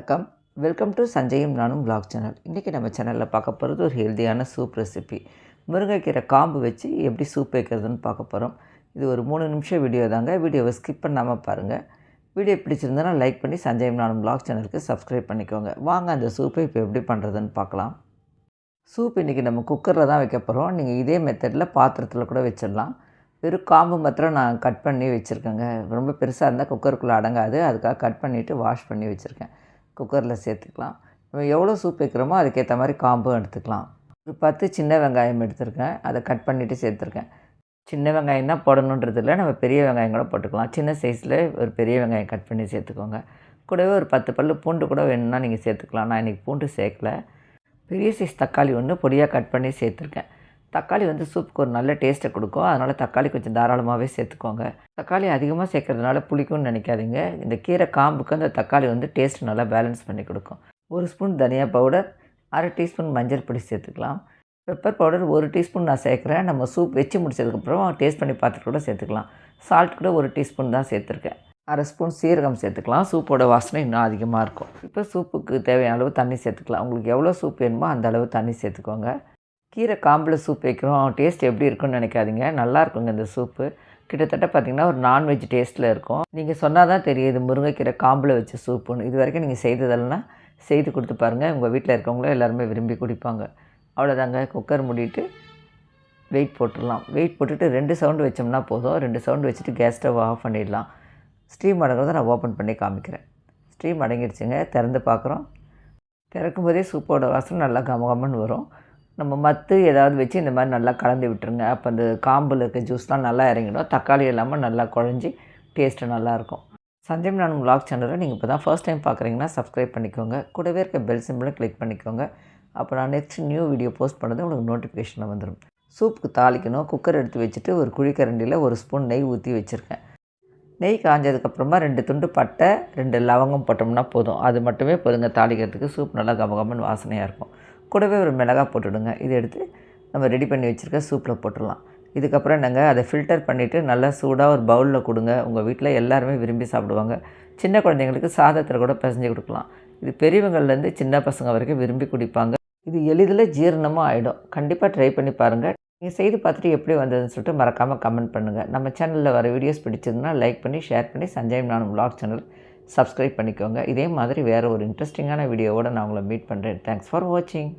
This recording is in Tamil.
வணக்கம். வெல்கம் டு சஞ்சயும் நானும் பிளாக் சேனல் இன்றைக்கி நம்ம சேனலில் பார்க்க போகிறது ஒரு ஹெல்தியான சூப் ரெசிபி முருங்கைக்கீரை காம்பு வச்சு எப்படி சூப் வைக்கிறதுன்னு பார்க்க போகிறோம் இது ஒரு மூணு நிமிஷம் வீடியோ தாங்க. வீடியோவை ஸ்கிப் பண்ணாமல் பாருங்கள் வீடியோ பிடிச்சிருந்தனா லைக் பண்ணி சஞ்சயம் நானும் பிளாக் சேனலுக்கு சப்ஸ்கிரைப் பண்ணிக்கோங்க. வாங்க அந்த சூப்பை இப்போ எப்படி பண்ணுறதுன்னு பார்க்கலாம். சூப் இன்றைக்கி நம்ம குக்கரில் தான் வைக்க போகிறோம் நீங்கள் இதே மெத்தடில் பாத்திரத்தில் கூட வச்சிடலாம். வெறும் காம்பு மாத்திரம் நான் கட் பண்ணி வச்சுருக்கேங்க. ரொம்ப பெருசாக இருந்தால் குக்கருக்குள்ளே அடங்காது. அதுக்காக கட் பண்ணிவிட்டு வாஷ் பண்ணி வச்சுருக்கேன். குக்கரில் சேர்த்துக்கலாம். நம்ம எவ்வளோ சூப் வைக்கிறோமோ அதுக்கேற்ற மாதிரி காம்பும் எடுத்துக்கலாம். ஒரு பத்து சின்ன வெங்காயம் எடுத்திருக்கேன். அதை கட் பண்ணிவிட்டு சேர்த்துருக்கேன். சின்ன வெங்காயம் தான் போடணுன்றது இல்லை. நம்ம பெரிய வெங்காயம் கூட போட்டுக்கலாம். சின்ன சைஸில் ஒரு பெரிய வெங்காயம் கட் பண்ணி சேர்த்துக்கோங்க. கூடவே ஒரு பத்து பல்லு பூண்டு கூட வேணும்னா நீங்கள் சேர்த்துக்கலாம். நான் இன்றைக்கி பூண்டு சேர்க்கல. பெரிய சைஸ் தக்காளி ஒன்று பொடியாக கட் பண்ணி சேர்த்துருக்கேன். தக்காளி வந்து சூப்புக்கு ஒரு நல்ல டேஸ்ட்டை கொடுக்கும். அதனால் தக்காளி கொஞ்சம் தாராளமாகவே சேர்த்துக்கோங்க. தக்காளி அதிகமாக சேர்க்குறதுனால புளிக்கும்னு நினைக்காதீங்க. இந்த கீரை காம்புக்கு அந்த தக்காளி வந்து டேஸ்ட் நல்லா பேலன்ஸ் பண்ணி கொடுக்கும். ஒரு ஸ்பூன் தனியா பவுடர் அரை டீஸ்பூன் மஞ்சள் பொடி சேர்த்துக்கலாம். பெப்பர் பவுடர் ஒரு டீஸ்பூன் நான் சேர்க்குறேன். நம்ம சூப் வச்சு முடிச்சதுக்கப்புறம் டேஸ்ட் பண்ணி பார்த்துட்டு கூட சேர்த்துக்கலாம். சால்ட் கூட ஒரு டீஸ்பூன் தான் சேர்த்துருக்கேன். அரை ஸ்பூன் சீரகம் சேர்த்துக்கலாம். சூப்போட வாசனை இன்னும் அதிகமாக இருக்கும். இப்போ சூப்புக்கு தேவையான அளவு தண்ணி சேர்த்துக்கலாம். உங்களுக்கு எவ்வளோ சூப் வேணுமோ அந்த அளவு தண்ணி சேர்த்துக்கோங்க. கீரை காம்பில் சூப் வைக்கிறோம். டேஸ்ட் எப்படி இருக்குன்னு நினைக்காதீங்க. நல்லா இருக்குங்க இந்த சூப்பு. கிட்டத்தட்ட பார்த்திங்கன்னா ஒரு நான்வெஜ் டேஸ்ட்டில் இருக்கும். நீங்கள் சொன்னால் தான் தெரியுது முருங்கைக்கீரை காம்பில் வச்ச சூப்புன்னு. இது வரைக்கும் நீங்கள் செய்ததெல்லாம் செய்து கொடுத்து பாருங்கள் உங்கள் வீட்டில் இருக்கவங்களும் எல்லாருமே விரும்பி குடிப்பாங்க. அவ்வளோதாங்க குக்கர் மூடிட்டு வெயிட் போட்டுடலாம். வெயிட் போட்டுட்டு ரெண்டு சவுண்டு வச்சோம்னா போதும். ரெண்டு சவுண்டு வச்சுட்டு கேஸ் ஸ்டவ் ஆஃப் பண்ணிடலாம். ஸ்டீம் அடங்குறத நான் ஓப்பன் பண்ணி காமிக்கிறேன். ஸ்டீம் அடங்கிடுச்சுங்க. திறந்து பார்க்குறோம் திறக்கும் போதே சூப்போட வாசனை நல்லா கமகமன்னு வரும். நம்ம மத்து ஏதாவது வச்சு இந்த மாதிரி நல்லா கலந்து விட்டுருங்க. அப்போ அந்த காம்பில் இருக்க ஜூஸ்லாம் நல்லா இறங்கிடும். தக்காளி இல்லாமல் நல்லா குழஞ்சி டேஸ்ட்டு நல்லாயிருக்கும். சஞ்சயம் நான் vlog சேனலை நீங்கள் இப்போ தான் ஃபர்ஸ்ட் டைம் பார்க்குறீங்கன்னா சப்ஸ்கிரைப் பண்ணிக்கோங்க. கூடவே இருக்க பெல் சிம்பிளும் கிளிக் பண்ணிக்கோங்க. அப்போ நான் நெக்ஸ்ட் நியூ வீடியோ போஸ்ட் பண்ணது உங்களுக்கு நோட்டிஃபிகேஷனில் வந்துடும் சூப்புக்கு தாளிக்கணும். குக்கர் எடுத்து வச்சுட்டு ஒரு குழிக்கரண்டியில் ஒரு ஸ்பூன் நெய் ஊற்றி வச்சுருக்கேன். நெய் காஞ்சதுக்கப்புறமா ரெண்டு துண்டு பட்டை ரெண்டு லவங்கம் போட்டோம்னா போதும். அது மட்டுமே போதுங்க. தாளிக்கிறதுக்கு சூப் நல்லா கமகமன்னு வாசனையாக இருக்கும். கூடவே ஒரு மிளகாய் போட்டுடுங்க. இதை எடுத்து நம்ம ரெடி பண்ணி வச்சுருக்க சூப்பில் போட்டுடலாம். இதுக்கப்புறம் என்னங்க அதை ஃபில்டர் பண்ணிவிட்டு நல்லா சூடாக ஒரு பவுலில் கொடுங்க. உங்கள் வீட்டில் எல்லாருமே விரும்பி சாப்பிடுவாங்க. சின்ன குழந்தைங்களுக்கு சாதத்தில் கூட பிசைஞ்சு கொடுக்கலாம். இது பெரியவங்கள்லேருந்து சின்ன பசங்க வரைக்கும் விரும்பி குடிப்பாங்க. இது எளிதில் ஜீரணமும் ஆகிடும் கண்டிப்பாக ட்ரை பண்ணி பாருங்கள் நீங்கள் செய்து பார்த்துட்டு எப்படி வந்ததுன்னு சொல்லிட்டு மறக்காமல் கமெண்ட் பண்ணுங்கள் நம்ம சேனலில் வர வீடியோஸ் பிடிச்சதுன்னா லைக் பண்ணி ஷேர் பண்ணி. சஞ்சய் நானும் vlog சேனல் சப்ஸ்கிரைப் பண்ணிக்கோங்க. இதே மாதிரி வேறு ஒரு இன்ட்ரெஸ்டிங்கான வீடியோவோடு நான் உங்களை மீட் பண்ணுறேன் தேங்க்ஸ் ஃபார் வாட்சிங்